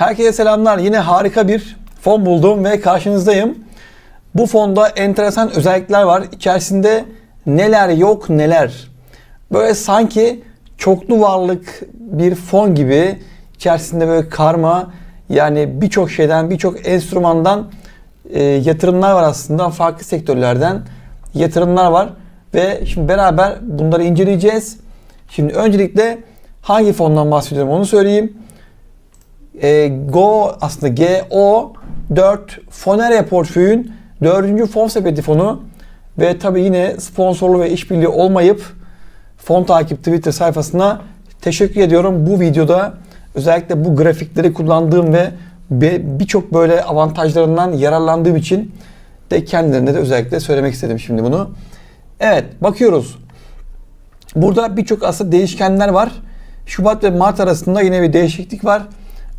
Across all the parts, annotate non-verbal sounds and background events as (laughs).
Herkese selamlar. Yine harika bir fon buldum ve karşınızdayım. Bu fonda enteresan özellikler var. İçerisinde neler yok neler. Böyle sanki çoklu varlık bir fon gibi içerisinde böyle karma yani birçok şeyden birçok enstrümandan e, yatırımlar var aslında farklı sektörlerden yatırımlar var ve şimdi beraber bunları inceleyeceğiz. Şimdi öncelikle hangi fondan bahsediyorum onu söyleyeyim. E, Go aslında GO 4 Fonere portföyün 4. fon sepeti fonu ve tabi yine sponsorlu ve işbirliği olmayıp fon takip Twitter sayfasına teşekkür ediyorum. Bu videoda özellikle bu grafikleri kullandığım ve birçok böyle avantajlarından yararlandığım için de kendilerine de özellikle söylemek istedim şimdi bunu. Evet bakıyoruz. Burada birçok aslında değişkenler var. Şubat ve Mart arasında yine bir değişiklik var.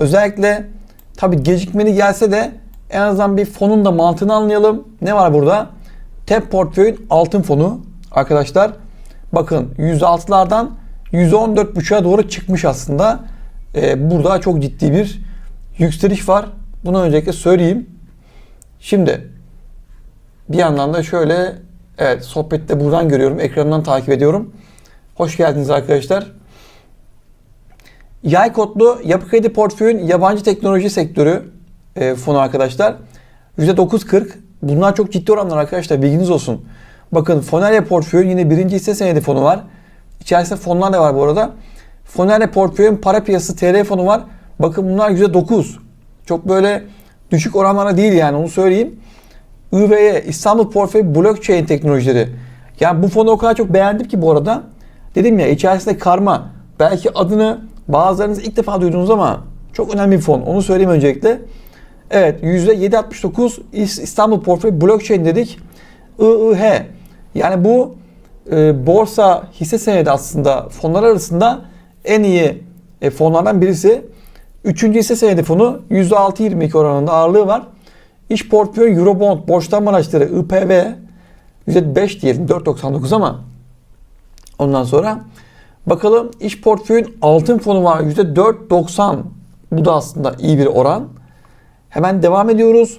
Özellikle tabi gecikmeli gelse de en azından bir fonun da mantığını anlayalım. Ne var burada? TEP portföyün altın fonu arkadaşlar. Bakın %6'lardan %14.5'a doğru çıkmış aslında. Ee, burada çok ciddi bir yükseliş var. Bunu öncelikle söyleyeyim. Şimdi bir yandan da şöyle evet sohbette buradan görüyorum. Ekrandan takip ediyorum. Hoş geldiniz arkadaşlar. Yay kodlu yapı kredi portföyün yabancı teknoloji sektörü e, fonu arkadaşlar. %9.40. Bunlar çok ciddi oranlar arkadaşlar bilginiz olsun. Bakın Fonerya portföyün yine birinci hisse senedi fonu var. İçerisinde fonlar da var bu arada. Fonerya portföyün para piyasası TL fonu var. Bakın bunlar %9. Çok böyle düşük oranlara değil yani onu söyleyeyim. IVE İstanbul Portföy Blockchain Teknolojileri. Yani bu fonu o kadar çok beğendim ki bu arada. Dedim ya içerisinde karma. Belki adını bazılarınız ilk defa duydunuz ama çok önemli bir fon. Onu söyleyeyim öncelikle. Evet %7.69 İstanbul Portföy Blockchain dedik. IIH. Yani bu e, borsa hisse senedi aslında fonlar arasında en iyi e, fonlardan birisi. Üçüncü hisse senedi fonu %6.22 oranında ağırlığı var. İş portföy Eurobond borçlanma araçları IPV %5 diyelim 4.99 ama ondan sonra bakalım iş portföyün altın fonu var %4.90 bu da aslında iyi bir oran. Hemen devam ediyoruz.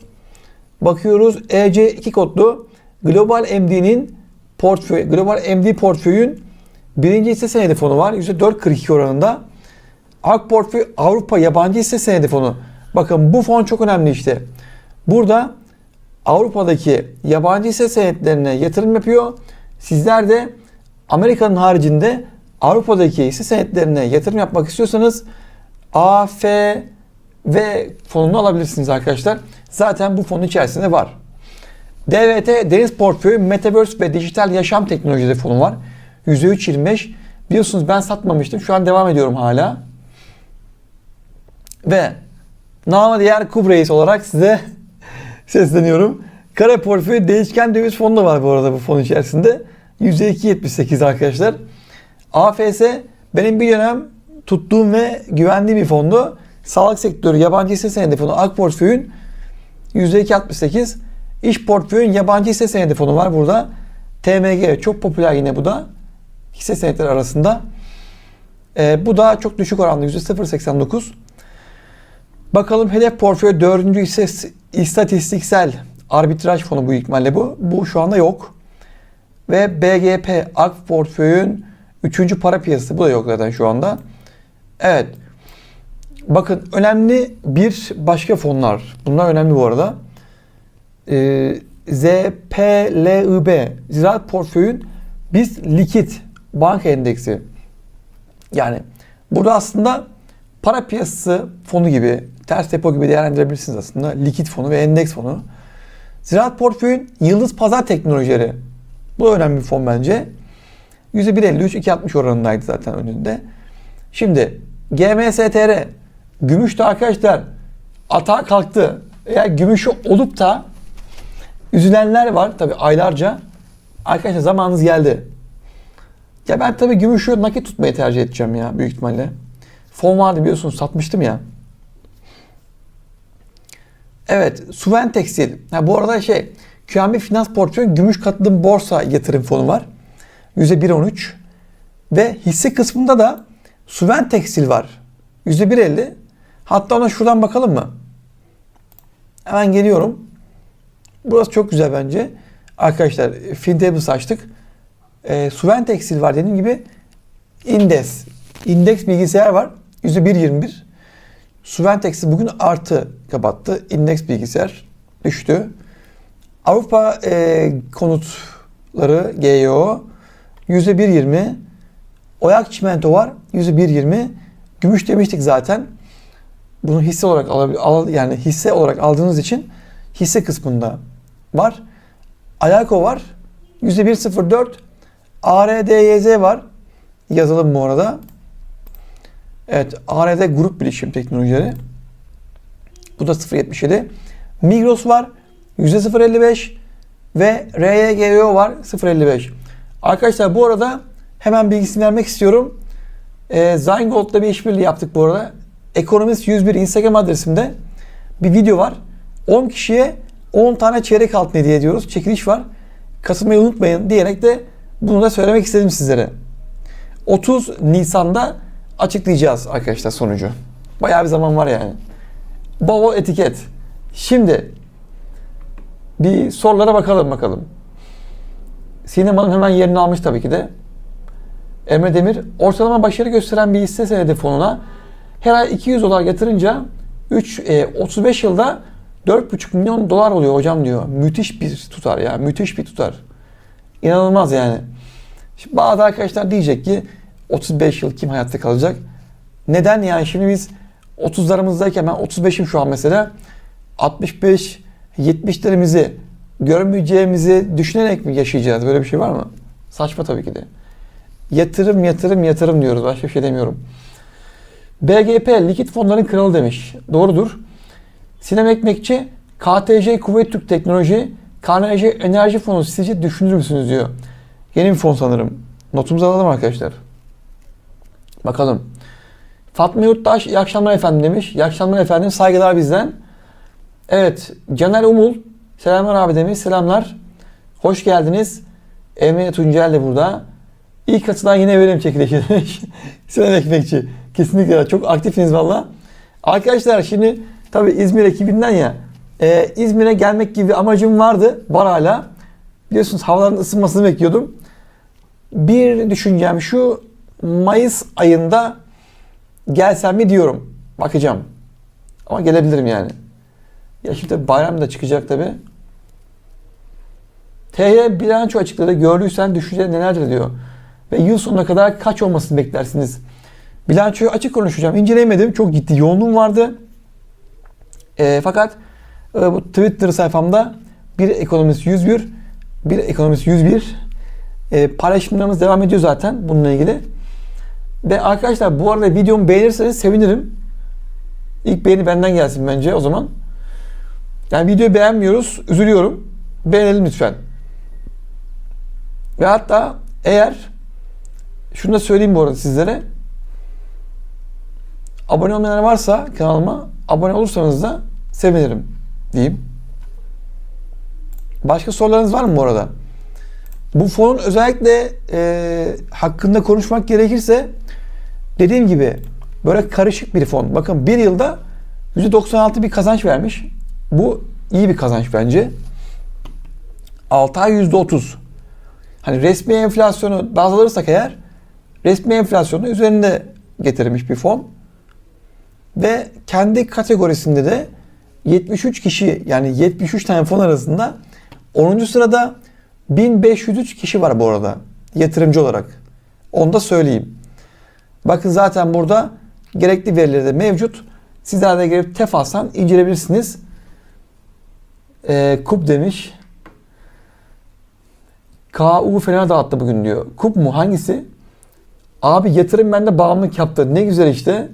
Bakıyoruz EC2 kodlu Global MD'nin portföy, Global MD portföyün birinci hisse senedi fonu var. %4.42 oranında. Ak portföy Avrupa yabancı hisse senedi fonu. Bakın bu fon çok önemli işte. Burada Avrupa'daki yabancı hisse senetlerine yatırım yapıyor. Sizler de Amerika'nın haricinde Avrupa'daki hisse senetlerine yatırım yapmak istiyorsanız AF ve fonunu alabilirsiniz arkadaşlar. Zaten bu fonun içerisinde var. DVT Deniz Portföyü Metaverse ve Dijital Yaşam Teknolojileri fonu var. %3.25. Biliyorsunuz ben satmamıştım. Şu an devam ediyorum hala. Ve nama diğer Kubreis olarak size (laughs) sesleniyorum. Kara portföy değişken döviz fonu da var bu arada bu fon içerisinde. %2.78 arkadaşlar. AFS benim bir dönem tuttuğum ve güvendiğim bir fondu. Sağlık sektörü yabancı hisse senedi fonu AK portföyün %2.68. İş portföyün yabancı hisse senedi fonu var burada. TMG çok popüler yine bu da. Hisse senetleri arasında. Ee, bu da çok düşük oranlı %0.89. Bakalım hedef portföy dördüncü ise istatistiksel arbitraj fonu bu ihtimalle bu. Bu şu anda yok. Ve BGP AK portföyün üçüncü para piyasası. Bu da yok zaten şu anda. Evet. Bakın önemli bir başka fonlar. Bunlar önemli bu arada. Ee, ZPLIB Ziraat portföyün biz likit banka endeksi. Yani burada aslında para piyasası fonu gibi, ters depo gibi değerlendirebilirsiniz aslında. Likit fonu ve endeks fonu. Ziraat portföyün Yıldız Pazar Teknolojileri. Bu önemli bir fon bence. %1.53, 2.60 oranındaydı zaten önünde. Şimdi GMSTR, gümüş de arkadaşlar atağa kalktı. Eğer gümüşü olup da üzülenler var tabi aylarca. Arkadaşlar zamanınız geldi. Ya ben tabi gümüşü nakit tutmayı tercih edeceğim ya büyük ihtimalle. Fon vardı biliyorsunuz satmıştım ya. Evet, Suven Tekstil. Ha, bu arada şey, QNB Finans Portföy Gümüş Katılım Borsa Yatırım Fonu var. %1.13. Ve hisse kısmında da Suven Tekstil var. %1.50. Hatta ona şuradan bakalım mı? Hemen geliyorum. Burası çok güzel bence. Arkadaşlar FinTables açtık. E, Suven Tekstil var dediğim gibi. Index. Index bilgisayar var. %1.21. Suven Tekstil bugün artı kapattı. Index bilgisayar düştü. Avrupa e, konutları GEO %1.20. Oyak çimento var %1.20. Gümüş demiştik zaten. Bunu hisse olarak alabil, al, yani hisse olarak aldığınız için hisse kısmında var. Ayako var. %1.04. ARDYZ var. Yazalım bu arada. Evet. ARD Grup Bilişim Teknolojileri. Bu da 0.77. Migros var. %0.55 ve RYGO var 0.55. Arkadaşlar bu arada hemen bilgisini vermek istiyorum. E, Zygold'la bir işbirliği yaptık bu arada. Ekonomist 101 Instagram adresimde bir video var. 10 kişiye 10 tane çeyrek altın hediye ediyoruz. Çekiliş var. Katılmayı unutmayın diyerek de bunu da söylemek istedim sizlere. 30 Nisan'da açıklayacağız arkadaşlar sonucu. Bayağı bir zaman var yani. Bavul etiket. Şimdi bir sorulara bakalım bakalım. Sinem Hanım hemen yerini almış tabii ki de. Emre Demir ortalama başarı gösteren bir hisse senedi fonuna her ay 200 dolar yatırınca 3 e, 35 yılda 4,5 milyon dolar oluyor hocam diyor. Müthiş bir tutar ya. Müthiş bir tutar. İnanılmaz yani. Şimdi bazı arkadaşlar diyecek ki 35 yıl kim hayatta kalacak? Neden yani şimdi biz 30'larımızdayken ben 35'im şu an mesela 65 70'lerimizi görmeyeceğimizi düşünerek mi yaşayacağız? Böyle bir şey var mı? Saçma tabii ki de. Yatırım, yatırım, yatırım diyoruz. Başka bir şey demiyorum. BGP likit fonların kralı demiş. Doğrudur. Sinem Ekmekçi KTC Kuvvet Türk Teknoloji KNJ Enerji Fonu sizce düşünür müsünüz diyor. Yeni bir fon sanırım. Notumuzu alalım arkadaşlar. Bakalım. Fatma Yurttaş iyi akşamlar efendim demiş. İyi akşamlar efendim. Saygılar bizden. Evet. Caner Umul. Selamlar abi demiş. Selamlar. Hoş geldiniz. Emre Tuncel de burada. İlk katılan yine verim çekilişi demiş. (laughs) Sinan Ekmekçi. Kesinlikle çok aktifsiniz valla. Arkadaşlar şimdi tabi İzmir ekibinden ya e, İzmir'e gelmek gibi amacım vardı. Var hala. Biliyorsunuz havaların ısınmasını bekliyordum. Bir düşüncem şu Mayıs ayında gelsem mi diyorum. Bakacağım. Ama gelebilirim yani. Ya şimdi bayram da çıkacak tabi. TY bilanço açıkladı. Gördüysen düşünce nelerdir diyor. Ve yıl sonuna kadar kaç olmasını beklersiniz? Bilançoyu açık konuşacağım. İnceleyemedim. Çok ciddi yoğunluğum vardı. E, fakat e, bu Twitter sayfamda bir ekonomist 101 bir ekonomist 101 e, paylaşımlarımız devam ediyor zaten bununla ilgili. Ve arkadaşlar bu arada videomu beğenirseniz sevinirim. İlk beğeni benden gelsin bence o zaman. Yani videoyu beğenmiyoruz, üzülüyorum. Beğenelim lütfen. Ve hatta eğer şunu da söyleyeyim bu arada sizlere. Abone olmayanlar varsa kanalıma abone olursanız da sevinirim diyeyim. Başka sorularınız var mı bu arada? Bu fonun özellikle e, hakkında konuşmak gerekirse dediğim gibi böyle karışık bir fon. Bakın bir yılda %96 bir kazanç vermiş. Bu iyi bir kazanç bence. 6 ay %30. Hani resmi enflasyonu baz alırsak eğer resmi enflasyonu üzerinde getirmiş bir fon. Ve kendi kategorisinde de 73 kişi yani 73 tane fon arasında 10. sırada 1503 kişi var bu arada yatırımcı olarak. Onu da söyleyeyim. Bakın zaten burada gerekli verileri de mevcut. Sizler de gelip tefaslan inceleyebilirsiniz. Ee, Kup demiş. KU fena dağıttı bugün diyor. Kup mu? Hangisi? Abi yatırım bende bağımlılık yaptı. Ne güzel işte.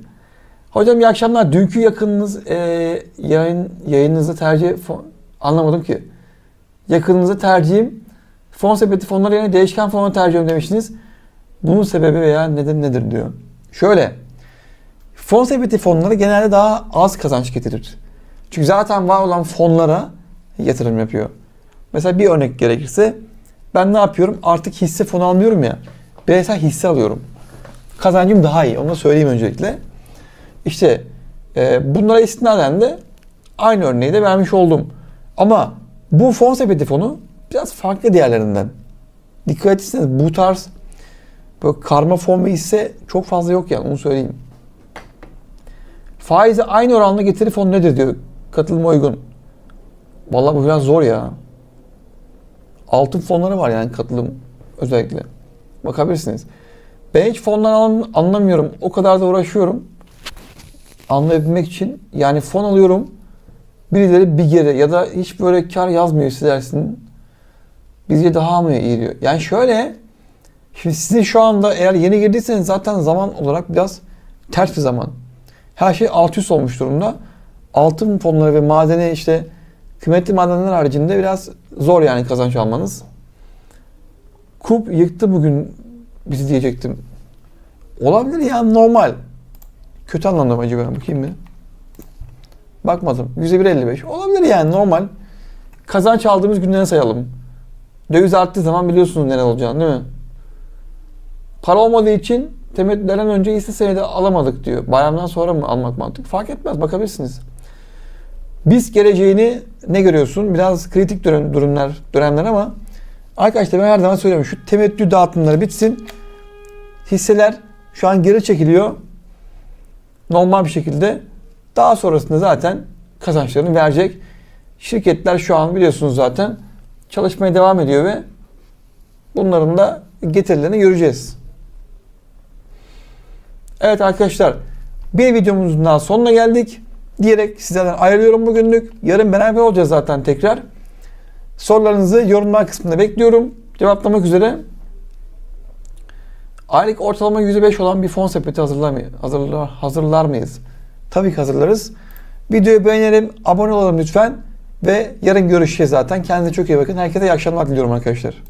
Hocam iyi akşamlar. Dünkü yakınınız e, yayın yayınınızı tercih fon, anlamadım ki. Yakınınızı tercihim fon sepeti fonları yerine değişken fonu tercih demiştiniz. Bunun sebebi veya neden nedir diyor. Şöyle. Fon sepeti fonları genelde daha az kazanç getirir. Çünkü zaten var olan fonlara yatırım yapıyor. Mesela bir örnek gerekirse ben ne yapıyorum? Artık hisse fonu almıyorum ya. Bireysel hisse alıyorum. Kazancım daha iyi. Onu da söyleyeyim öncelikle. İşte Ee, bunlara istinaden de aynı örneği de vermiş oldum. Ama bu fon sepeti fonu biraz farklı diğerlerinden. Dikkat etseniz bu tarz böyle karma fon ve hisse çok fazla yok yani onu söyleyeyim. Faize aynı oranla getiri fonu nedir diyor. Katılıma uygun. Vallahi bu biraz zor ya. Altın fonları var yani katılım özellikle. Bakabilirsiniz. Ben hiç fondan an- anlamıyorum. O kadar da uğraşıyorum. Anlayabilmek için. Yani fon alıyorum. Birileri bir geri ya da hiç böyle kar yazmıyor sizlersin. Bizce daha mı iyi. Yani şöyle şimdi sizin şu anda eğer yeni girdiyseniz zaten zaman olarak biraz ters bir zaman. Her şey alt üst olmuş durumda. Altın fonları ve madeni işte kıymetli madenler haricinde biraz zor yani kazanç almanız. Kup yıktı bugün bizi diyecektim. Olabilir yani normal. Kötü anlamda mı acaba? Bakayım mı? Bakmadım. %1.55. Olabilir yani normal. Kazanç aldığımız günleri sayalım. Döviz arttığı zaman biliyorsunuz neler olacağını değil mi? Para olmadığı için temettülerden önce hisse senedi alamadık diyor. Bayramdan sonra mı almak mantık? Fark etmez bakabilirsiniz. Biz geleceğini ne görüyorsun? Biraz kritik dönem, durumlar, dönemler ama arkadaşlar ben her zaman söylüyorum. Şu temettü dağıtımları bitsin. Hisseler şu an geri çekiliyor. Normal bir şekilde. Daha sonrasında zaten kazançlarını verecek. Şirketler şu an biliyorsunuz zaten çalışmaya devam ediyor ve bunların da getirilerini göreceğiz. Evet arkadaşlar bir videomuzun daha sonuna geldik. Diyerek sizlerden ayrılıyorum bugünlük. Yarın beraber olacağız zaten tekrar. Sorularınızı yorumlar kısmında bekliyorum. Cevaplamak üzere. Aylık ortalama %5 olan bir fon sepeti hazırlar, hazırlar, hazırlar mıyız? Tabii ki hazırlarız. Videoyu beğenelim, abone olalım lütfen. Ve yarın görüşeceğiz zaten. Kendinize çok iyi bakın. Herkese iyi akşamlar diliyorum arkadaşlar.